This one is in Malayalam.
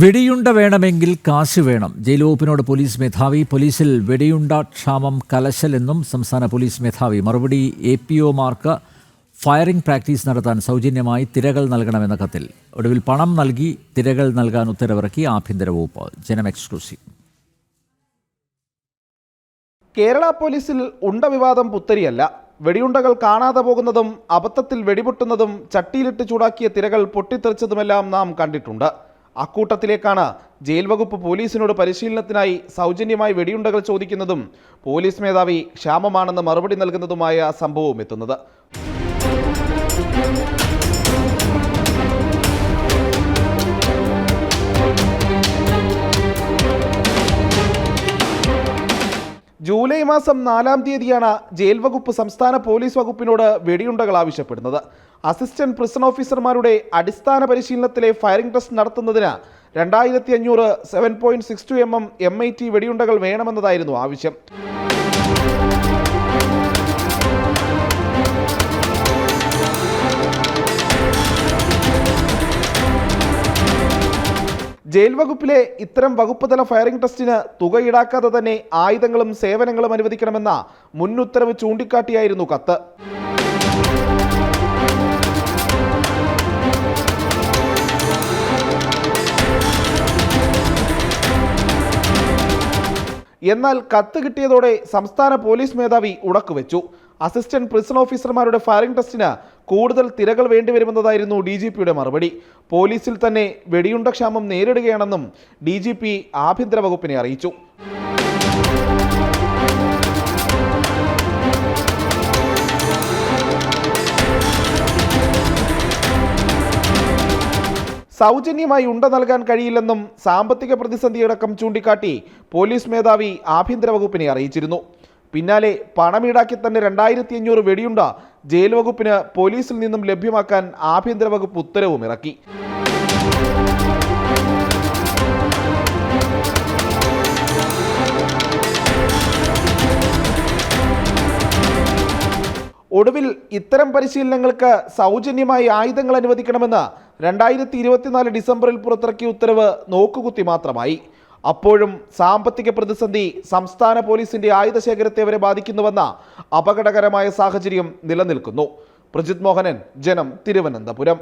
വെടിയുണ്ട വേണമെങ്കിൽ കാശ് വേണം. ജയിൽ വകുപ്പിനോട് പോലീസ് മേധാവി പോലീസിൽ വെടിയുണ്ട ക്ഷാമം കലശലെന്നും സംസ്ഥാന പോലീസ് മേധാവി. മറുപടി എ പി ഒമാർക്ക് ഫയറിംഗ് പ്രാക്ടീസ് നടത്താൻ സൗജന്യമായി തിരകൾ നൽകണമെന്ന കത്തിൽ. ഒടുവിൽ പണം നൽകി തിരകൾ നൽകാൻ ഉത്തരവിറക്കി ആഭ്യന്തര വകുപ്പ്. ജനം എക്സ്ക്ലൂസീവ്. കേരള പോലീസിൽ ഉണ്ട വിവാദം പുത്തരിയല്ല. വെടിയുണ്ടകൾ കാണാതെ പോകുന്നതും അബദ്ധത്തിൽ വെടിപൊട്ടുന്നതും ചട്ടിയിലിട്ട് ചൂടാക്കിയ തിരകൾ പൊട്ടിത്തെറിച്ചതുമെല്ലാം നാം കണ്ടിട്ടുണ്ട്. അക്കൂട്ടത്തിലേക്കാണ് ജയിൽ വകുപ്പ് പോലീസിനോട് പരിശീലനത്തിനായി സൗജന്യമായി വെടിയുണ്ടകൾ ചോദിക്കുന്നതും പോലീസ് മേധാവി ക്ഷാമമാണെന്ന് മറുപടി നൽകുന്നതുമായ സംഭവവും എത്തുന്നത്. ജൂലൈ മാസം നാലാം തീയതിയാണ് ജയിൽ വകുപ്പ് സംസ്ഥാന പോലീസ് വകുപ്പിനോട് വെടിയുണ്ടകൾ ആവശ്യപ്പെടുന്നത്. അസിസ്റ്റന്റ് പ്രിസൺ ഓഫീസർമാരുടെ അടിസ്ഥാന പരിശീലനത്തിലെ ഫയറിംഗ് ടെസ്റ്റ് നടത്തുന്നതിന് രണ്ടായിരത്തി അഞ്ഞൂറ് seven point six two M M M I T വെടിയുണ്ടകൾ വേണമെന്നതായിരുന്നു ആവശ്യം. ജയിൽ വകുപ്പിലെ ഇത്തരം വകുപ്പുതല ഫയറിംഗ് ടെസ്റ്റിന് തുക ഈടാക്കാതെ തന്നെ ആയുധങ്ങളും സേവനങ്ങളും അനുവദിക്കണമെന്ന മുൻ ഉത്തരവ് ചൂണ്ടിക്കാട്ടിയായിരുന്നു കത്ത്. എന്നാൽ കത്ത് കിട്ടിയതോടെ സംസ്ഥാന പോലീസ് മേധാവി ഉടക്കുവെച്ചു. അസിസ്റ്റന്റ് പ്രിസൺ ഓഫീസർമാരുടെ ഫയറിംഗ് ടെസ്റ്റിന് കൂടുതൽ തിരകൾ വേണ്ടിവരുമെന്നതായിരുന്നു ഡി ജി പിയുടെ മറുപടി. പോലീസിൽ തന്നെ വെടിയുണ്ട ക്ഷാമം നേരിടുകയാണെന്നും ഡി ജി പി ആഭ്യന്തര വകുപ്പിനെ അറിയിച്ചു. സൗജന്യമായി ഉണ്ട നൽകാൻ കഴിയില്ലെന്നും സാമ്പത്തിക പ്രതിസന്ധിയടക്കം ചൂണ്ടിക്കാട്ടി പോലീസ് മേധാവി ആഭ്യന്തര വകുപ്പിനെ അറിയിച്ചിരുന്നു. പിന്നാലെ പണം ഈടാക്കി തന്നെ രണ്ടായിരത്തി അഞ്ഞൂറ് വെടിയുണ്ട ജയിൽ വകുപ്പിന് പോലീസിൽ നിന്നും ലഭ്യമാക്കാൻ ആഭ്യന്തര വകുപ്പ് ഉത്തരവും ഇറക്കി. ഒടുവിൽ ഇത്തരം പരിശീലനങ്ങൾക്ക് സൗജന്യമായി ആയുധങ്ങൾ അനുവദിക്കണമെന്ന് രണ്ടായിരത്തി ഇരുപത്തിനാല് ഡിസംബറിൽ പുറത്തിറക്കിയ ഉത്തരവ് നോക്കുകുത്തി മാത്രമായി. അപ്പോഴും സാമ്പത്തിക പ്രതിസന്ധി സംസ്ഥാന പോലീസിന്റെ ആയുധ ശേഖരത്തെ വരെ ബാധിക്കുന്നുവെന്ന അപകടകരമായ സാഹചര്യം നിലനിൽക്കുന്നു. പ്രജിത് മോഹനൻ ജനം തിരുവനന്തപുരം.